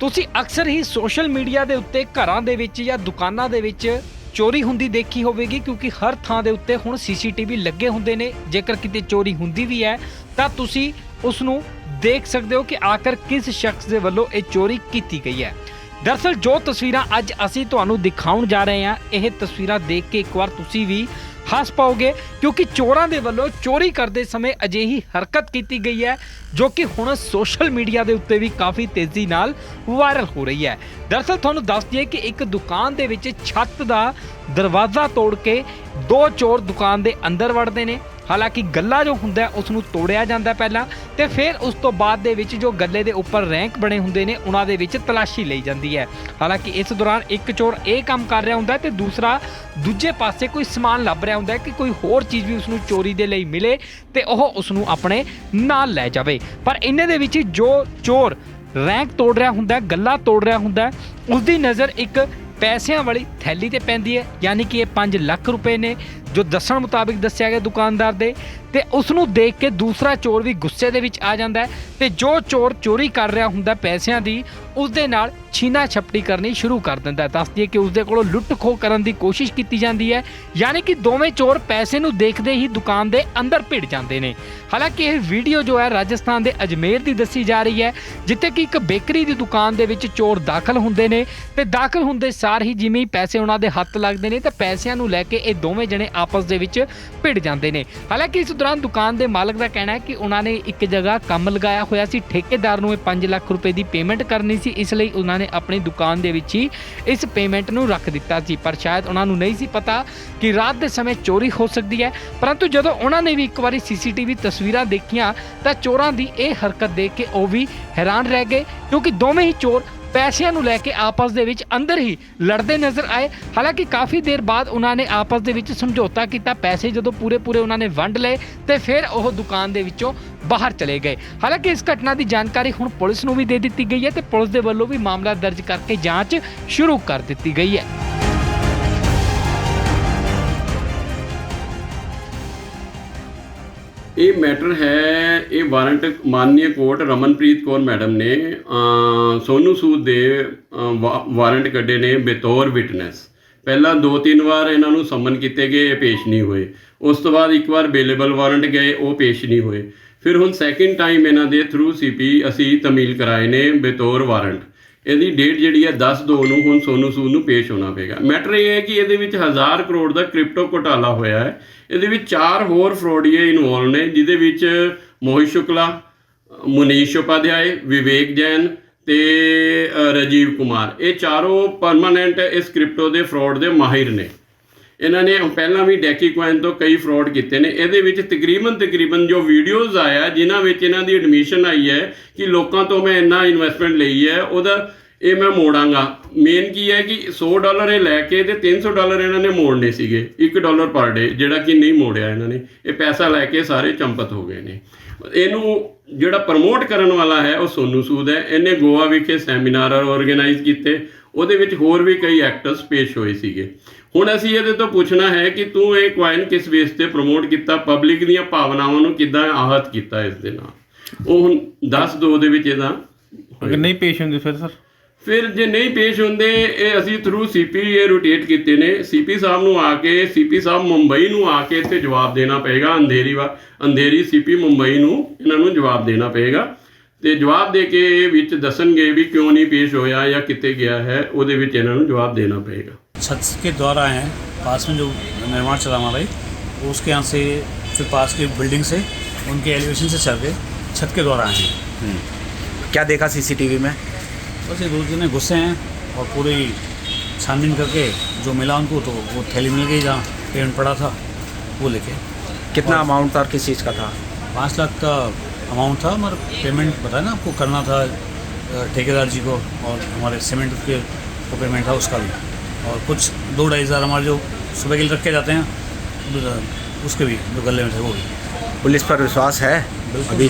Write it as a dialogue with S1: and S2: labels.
S1: ਤੁਸੀਂ ਅਕਸਰ ਹੀ social media ਦੇ ਉੱਤੇ ਘਰਾਂ ਦੇ ਵਿੱਚ ਜਾਂ ਦੁਕਾਨਾਂ ਦੇ ਵਿੱਚ ਚੋਰੀ ਹੁੰਦੀ ਦੇਖੀ ਹੋਵੇਗੀ, ਕਿਉਂਕਿ ਹਰ ਥਾਂ ਦੇ ਉੱਤੇ ਹੁਣ ਸੀਸੀਟੀਵੀ ਲੱਗੇ ਹੁੰਦੇ ਨੇ। ਜੇਕਰ ਕਿਤੇ ਚੋਰੀ ਹੁੰਦੀ ਵੀ ਹੈ, ਤਾਂ ਤੁਸੀਂ ਉਸ ਨੂੰ ਦੇਖ ਸਕਦੇ ਹੋ ਕਿ ਆਖਰ ਕਿਸ ਸ਼ਖਸ ਦੇ ਵੱਲੋਂ ਇਹ ਚੋਰੀ ਕੀਤੀ ਗਈ ਹੈ। ਦਰਅਸਲ ਜੋ ਤਸਵੀਰਾਂ ਅੱਜ ਅਸੀਂ ਤੁਹਾਨੂੰ ਦਿਖਾਉਣ ਜਾ ਰਹੇ ਹਾਂ, ਇਹ ਤਸਵੀਰਾਂ ਦੇਖ ਕੇ ਇੱਕ ਵਾਰ ਤੁਸੀਂ ਵੀ ਹੱਸ ਪਾਓਗੇ? ਕਿਉਂਕਿ ਚੋਰਾਂ ਦੇ ਵੱਲੋਂ ਚੋਰੀ ਕਰਦੇ ਸਮੇਂ ਅਜਿਹੀ ਹਰਕਤ ਕੀਤੀ ਗਈ ਹੈ, ਜੋ ਕਿ ਹੁਣ ਸੋਸ਼ਲ ਮੀਡੀਆ ਦੇ ਉੱਤੇ ਵੀ ਕਾਫੀ ਤੇਜ਼ੀ ਨਾਲ ਵਾਇਰਲ ਹੋ ਰਹੀ ਹੈ। ਦਰਅਸਲ ਤੁਹਾਨੂੰ ਦੱਸ ਦਈਏ ਕਿ ਇੱਕ ਦੁਕਾਨ ਦੇ ਵਿੱਚ ਛੱਤ ਦਾ ਦਰਵਾਜ਼ਾ ਤੋੜ ਕੇ ਦੋ ਚੋਰ ਦੁਕਾਨ ਦੇ ਅੰਦਰ ਵੜਦੇ ਨੇ। ਹਾਲਾਂਕਿ ਗੱਲਾ ਜੋ ਹੁੰਦਾ ਹੈ ਉਸ ਨੂੰ ਤੋੜਿਆ ਜਾਂਦਾ ਪਹਿਲਾਂ ਤੇ ਫਿਰ ਉਸ ਤੋਂ ਬਾਅਦ ਦੇ ਵਿੱਚ ਜੋ ਗੱਲੇ ਦੇ ਉੱਪਰ ਰੈਂਕ ਬਣੇ ਹੁੰਦੇ ਨੇ, ਉਹਨਾਂ ਦੇ ਵਿੱਚ ਤਲਾਸ਼ੀ ਲਈ ਜਾਂਦੀ ਹੈ। ਹਾਲਾਂਕਿ ਇਸ ਦੌਰਾਨ ਇੱਕ ਚੋਰ ਇਹ ਕੰਮ ਕਰ ਰਿਹਾ ਹੁੰਦਾ ਹੈ ਤੇ ਦੂਸਰਾ ਦੂਜੇ ਪਾਸੇ ਕੋਈ ਸਮਾਨ ਲੱਭ ਰਿਹਾ ਹੁੰਦਾ ਕਿ ਕੋਈ ਹੋਰ ਚੀਜ਼ ਵੀ ਉਸ ਨੂੰ ਚੋਰੀ ਦੇ ਲਈ ਮਿਲੇ ਤੇ ਉਹ ਉਸ ਨੂੰ ਆਪਣੇ ਨਾਲ ਲੈ ਜਾਵੇ। ਪਰ ਇੰਨੇ ਦੇ ਵਿੱਚ ਜੋ ਚੋਰ ਰੈਂਕ ਤੋੜ ਰਿਹਾ ਹੁੰਦਾ ਗੱਲਾ ਤੋੜ ਰਿਹਾ ਹੁੰਦਾ ਹੈ ਉਸ ਦੀ ਨਜ਼ਰ ਇੱਕ ਪੈਸਿਆਂ ਵਾਲੀ ਥੈਲੀ ਤੇ ਪੈਂਦੀ ਹੈ, ਯਾਨੀ ਕਿ ਇਹ 5 ਲੱਖ ਰੁਪਏ ਨੇ। ਜੋ ਦੱਸਣ ਮੁਤਾਬਿਕ ਦੱਸਿਆ ਗਿਆ ਦੁਕਾਨਦਾਰ ਦੇ, ਤੇ ਉਸ ਨੂੰ ਦੇਖ ਕੇ ਦੂਸਰਾ ਚੋਰ ਵੀ ਗੁੱਸੇ ਦੇ ਵਿੱਚ ਆ ਜਾਂਦਾ ਹੈ ਤੇ ਜੋ ਚੋਰ ਚੋਰੀ ਕਰ ਰਿਹਾ ਹੁੰਦਾ ਪੈਸਿਆਂ ਦੀ ਉਸ ਦੇ ਨਾਲ ਛੀਨਾ ਛਪਟੀ ਕਰਨੀ ਸ਼ੁਰੂ ਕਰ ਦਿੰਦਾ ਹੈ। ਦੱਸਦੀ ਹੈ ਕਿ ਉਸ ਦੇ ਕੋਲੋਂ ਲੁੱਟ ਖੋਹ ਕਰਨ ਦੀ ਕੋਸ਼ਿਸ਼ ਕੀਤੀ ਜਾਂਦੀ ਹੈ, ਯਾਨੀ ਕਿ ਦੋਵੇਂ ਚੋਰ ਪੈਸੇ ਨੂੰ ਦੇਖਦੇ ਹੀ ਦੁਕਾਨ ਦੇ ਅੰਦਰ ਭਿੜ ਜਾਂਦੇ ਨੇ। ਹਾਲਾਂਕਿ ਇਹ ਵੀਡੀਓ ਜੋ ਹੈ ਰਾਜਸਥਾਨ ਦੇ ਅਜਮੇਰ ਦੀ ਦੱਸੀ ਜਾ ਰਹੀ ਹੈ, ਜਿੱਥੇ ਕਿ ਇੱਕ ਬੇਕਰੀ ਦੀ ਦੁਕਾਨ ਦੇ ਵਿੱਚ ਚੋਰ ਦਾਖਲ ਹੁੰਦੇ ਨੇ, ਤੇ ਦਾਖਲ ਹੁੰਦੇ ਸਾਰ ਹੀ ਜਿਵੇਂ ਹੀ ਪੈਸੇ ਉਹਨਾਂ ਦੇ ਹੱਥ ਲੱਗਦੇ ਨੇ, ਤਾਂ ਪੈਸਿਆਂ ਨੂੰ ਲੈ ਕੇ ਇਹ ਦੋਵੇਂ ਜਣੇ ਆਪਸ ਦੇ ਵਿੱਚ ਭਿੜ ਜਾਂਦੇ ਨੇ। ਹਾਲਾਂਕਿ ਇਸ ਦੌਰਾਨ ਦੁਕਾਨ ਦੇ ਮਾਲਕ ਦਾ ਕਹਿਣਾ ਹੈ ਕਿ ਉਹਨਾਂ ਨੇ ਇੱਕ ਜਗ੍ਹਾ ਕੰਮ ਲਗਾਇਆ ਹੋਇਆ ਸੀ। ਠੇਕੇਦਾਰ ਨੂੰ ਇਹ 5 ਲੱਖ ਰੁਪਏ ਦੀ ਪੇਮੈਂਟ ਕਰਨੀ ਸੀ। ਇਸ ਲਈ ਉਹਨਾਂ ਨੇ ਆਪਣੀ ਦੁਕਾਨ ਦੇ ਵਿੱਚ ਹੀ ਇਸ ਪੇਮੈਂਟ ਨੂੰ ਰੱਖ ਦਿੱਤਾ ਸੀ। ਪਰ ਸ਼ਾਇਦ ਉਹਨਾਂ ਨੂੰ ਨਹੀਂ ਸੀ ਪਤਾ ਕਿ ਰਾਤ ਦੇ ਸਮੇਂ ਚੋਰੀ ਹੋ ਸਕਦੀ ਹੈ। ਪਰੰਤੂ ਜਦੋਂ ਉਹਨਾਂ ਨੇ ਵੀ ਇੱਕ ਵਾਰੀ ਸੀਸੀਟੀਵੀ ਤਸਵੀਰਾਂ ਦੇਖੀਆਂ ਤਾਂ ਚੋਰਾਂ ਦੀ ਇਹ ਹਰਕਤ ਦੇਖ ਕੇ ਉਹ ਵੀ ਹੈਰਾਨ ਰਹਿ ਗਏ। ਕਿਉਂਕਿ ਦੋਵੇਂ ਹੀ ਚੋਰ ਪੈਸਿਆਂ ਨੂੰ ਲੈ ਕੇ ਆਪਸ ਦੇ ਵਿੱਚ ਅੰਦਰ ਹੀ ਲੜਦੇ ਨਜ਼ਰ ਆਏ। ਹਾਲਾਂਕਿ ਕਾਫੀ ਦੇਰ ਬਾਅਦ ਉਹਨਾਂ ਨੇ ਆਪਸ ਦੇ ਵਿੱਚ ਸਮਝੌਤਾ ਕੀਤਾ। ਪੈਸੇ ਜਦੋਂ ਪੂਰੇ ਪੂਰੇ ਉਹਨਾਂ ਨੇ ਵੰਡ ਲਏ ਤੇ ਫਿਰ ਉਹ ਦੁਕਾਨ ਦੇ ਵਿੱਚੋਂ ਬਾਹਰ ਚਲੇ ਗਏ। ਹਾਲਾਂਕਿ ਇਸ ਘਟਨਾ ਦੀ ਜਾਣਕਾਰੀ ਹੁਣ ਪੁਲਿਸ ਨੂੰ ਵੀ ਦੇ ਦਿੱਤੀ ਗਈ ਹੈ ਤੇ ਪੁਲਿਸ ਦੇ ਵੱਲੋਂ ਵੀ ਮਾਮਲਾ ਦਰਜ ਕਰਕੇ ਜਾਂਚ ਸ਼ੁਰੂ ਕਰ ਦਿੱਤੀ ਗਈ ਹੈ।
S2: ਇਹ ਮੈਟਰ ਹੈ ਇਹ ਵਾਰੰਟ ਮਾਨਨੀय ਕੋਰਟ ਰਮਨਪ੍ਰੀਤ ਕੌਰ ਮੈਡਮ ਨੇ ਅ, ਸੋਨੂ ਸੂਦ ਦੇ ਵਾ- ਵਾਰੰਟ ਕੱਢੇ ਨੇ ਬਤੌਰ ਵਿਟਨੈਸ। ਪਹਿਲਾਂ ਦੋ ਤਿੰਨ ਵਾਰ ਇਹਨਾਂ ਨੂੰ ਸਮਨ ਕੀਤੇ ਗਏ ਇਹ ਪੇਸ਼ ਨਹੀਂ ਹੋਏ। ਉਸ ਤੋਂ ਬਾਅਦ ਇੱਕ ਵਾਰ ਬੇਲੇਬਲ ਵਾਰੰਟ ਗਏ ਉਹ ਪੇਸ਼ ਨਹੀਂ ਹੋਏ। ਫਿਰ ਹੁਣ ਸੈਕਿੰਡ ਟਾਈਮ ਇਹਨਾਂ ਦੇ ਥਰੂ ਸੀਪੀ ਅਸੀਂ ਤਮੀਲ ਕਰਾਏ ਨੇ ਬਤੌਰ ਵਾਰੰਟ। ਇਹਦੀ ਡੇਟ ਜਿਹੜੀ ਹੈ 10 ਦੋ ਨੂੰ ਹੁਣ ਸੋਨੂ ਸੂਦ ਨੂੰ ਪੇਸ਼ ਹੋਣਾ ਪਏਗਾ। ਮੈਟਰ ਇਹ ਹੈ ਕਿ ਇਹਦੇ ਵਿੱਚ ਹਜ਼ਾਰ ਕਰੋੜ ਦਾ ਕ੍ਰਿਪਟੋ ਘੁਟਾਲਾ ਹੋਇਆ ਹੈ। ਇਹਦੇ ਵਿੱਚ ਚਾਰ ਹੋਰ ਫਰੋਡੀਏ ਇਨਵੋਲਵ ਨੇ ਜਿਹਦੇ ਵਿੱਚ ਮੋਹਿਤ ਸ਼ੁਕਲਾ ਮੁਨੀਸ਼ ਉਪਾਧਿਆਏ ਵਿਵੇਕ ਜੈਨ ਤੇ ਅ, ਰਾਜੀਵ ਕੁਮਾਰ। ਇਹ ਚਾਰੋਂ ਪਰਮਾਨੈਂਟ ਇਸ ਕ੍ਰਿਪਟੋ ਦੇ ਫਰਾਡ ਦੇ ਮਾਹਿਰ ਨੇ। ਇਹਨਾਂ ਨੇ ਪਹਿਲਾਂ ਵੀ ਡੈਕੀ ਕੋਇਨ ਤੋਂ ਕਈ ਫਰਾਡ ਕੀਤੇ ਨੇ। ਇਹਦੇ ਵਿੱਚ ਤਕਰੀਬਨ ਤਕਰੀਬਨ ਜੋ ਵੀਡੀਓਜ਼ ਆਇਆ, ਜਿਨ੍ਹਾਂ ਵਿੱਚ ਇਹਨਾਂ ਦੀ ਐਡਮਿਸ਼ਨ ਆਈ ਹੈ ਕਿ ਲੋਕਾਂ ਤੋਂ ਮੈਂ ਇੰਨਾ ਇਨਵੈਸਟਮੈਂਟ ਲਈ ਹੈ, ਉਹਦਾ ਇਹ ਮੈਂ ਮੋੜਾਂਗਾ। ਮੇਨ ਕੀ ਹੈ ਕਿ 100 ਡਾਲਰ ਇਹ ਲੈ ਕੇ ਤੇ 300 ਡਾਲਰ ਇਹਨਾਂ ਨੇ ਮੋੜਨੇ ਸੀਗੇ 1 ਡਾਲਰ ਪਰ ਡੇ, ਜਿਹੜਾ ਕਿ ਨਹੀਂ ਮੋੜਿਆ ਇਹਨਾਂ ਨੇ। ਇਹ ਪੈਸਾ ਲੈ ਕੇ ਸਾਰੇ ਚੰਪਤ ਹੋ ਗਏ ਨੇ। ਇਹਨੂੰ ਜਿਹੜਾ ਪ੍ਰਮੋਟ ਕਰਨ ਵਾਲਾ ਹੈ, ਉਹ ਸੋਨੂ ਸੂਦ ਹੈ। ਇਹਨੇ ਗੋਆ ਵਿਖੇ ਸੈਮੀਨਾਰ ਆਰਗੇਨਾਈਜ਼ ਕੀਤੇ। ਉਹਦੇ ਵਿੱਚ ਹੋਰ ਵੀ ਕਈ ਐਕਟਰਸ ਪੇਸ਼ ਹੋਏ ਸੀਗੇ। ਹੁਣ ਅਸੀਂ ਇਹਦੇ ਤੋਂ ਪੁੱਛਣਾ ਹੈ ਕਿ ਤੂੰ ਇਹ ਕੁਆਇਨ ਕਿਸ ਬੇਸ ਤੇ ਪ੍ਰਮੋਟ ਕੀਤਾ ਪਬਲਿਕ ਦੀਆਂ ਭਾਵਨਾਵਾਂ ਨੂੰ ਕਿੱਦਾਂ ਆਹਤ ਕੀਤਾ ਇਸ ਦੇ ਨਾਲ? ਉਹ ਹੁਣ 10 ਦੋ ਦੇ ਵਿੱਚ ਇਹਦਾ।
S3: ਅਗਰ ਨਹੀਂ ਪੇਸ਼ ਹੁੰਦੇ ਫਿਰ ਸਰ?
S2: ਫਿਰ ਜੇ ਨਹੀਂ ਪੇਸ਼ ਹੁੰਦੇ ਇਹ ਅਸੀਂ ਥਰੂ ਸੀਪੀ ਇਹ ਰੋਟੇਟ ਕੀਤੇ ਨੇ। ਸੀਪੀ ਸਾਹਿਬ ਨੂੰ ਆ ਕੇ ਸੀਪੀ ਸਾਹਿਬ ਮੁੰਬਈ ਨੂੰ ਆ ਕੇ ਇੱਥੇ ਜਵਾਬ ਦੇਣਾ ਪਏਗਾ। ਅੰਧੇਰੀ ਵਾ ਅੰਧੇਰੀ ਸੀਪੀ ਮੁੰਬਈ ਨੂੰ ਇਹਨਾਂ ਨੂੰ ਜਵਾਬ ਦੇਣਾ ਪਏਗਾ। ਤੇ ਜਵਾਬ ਦੇ ਕੇ ਇਹ ਵਿੱਚ ਦੱਸਣਗੇ ਵੀ ਕਿਉਂ ਨਹੀਂ ਪੇਸ਼ ਹੋਇਆ ਜਾਂ ਕਿੱਥੇ ਗਿਆ ਹੈ ਉਹਦੇ ਵਿੱਚ ਇਹਨਾਂ ਨੂੰ ਜਵਾਬ ਦੇਣਾ ਪਏਗਾ
S4: छत के द्वारा हैं पास में जो निर्माण चला हमारा वो उसके यहाँ से फिर पास की बिल्डिंग से उनके एलिवेशन से चल के छत के द्वारा आए हैं
S5: क्या देखा सीसीटीवी में
S4: बस ये दो जने घुसे हैं और पूरी छानबीन करके जो मिला उनको तो वो थैली मिल गई जहाँ पेमेंट पड़ा था वो लेके
S5: कितना अमाउंट था और किस चीज़ का था
S4: पाँच लाख का अमाउंट था मगर पेमेंट बताया ना आपको करना था ठेकेदार जी को और हमारे सीमेंट के को पेमेंट था उसका भी। और कुछ दो ढाई हज़ार हमारे जो सुबह के लिए रखे जाते हैं उसके भी जो गले में थे वो भी।
S5: पुलिस पर विश्वास है?
S4: बिल्कुल
S5: अभी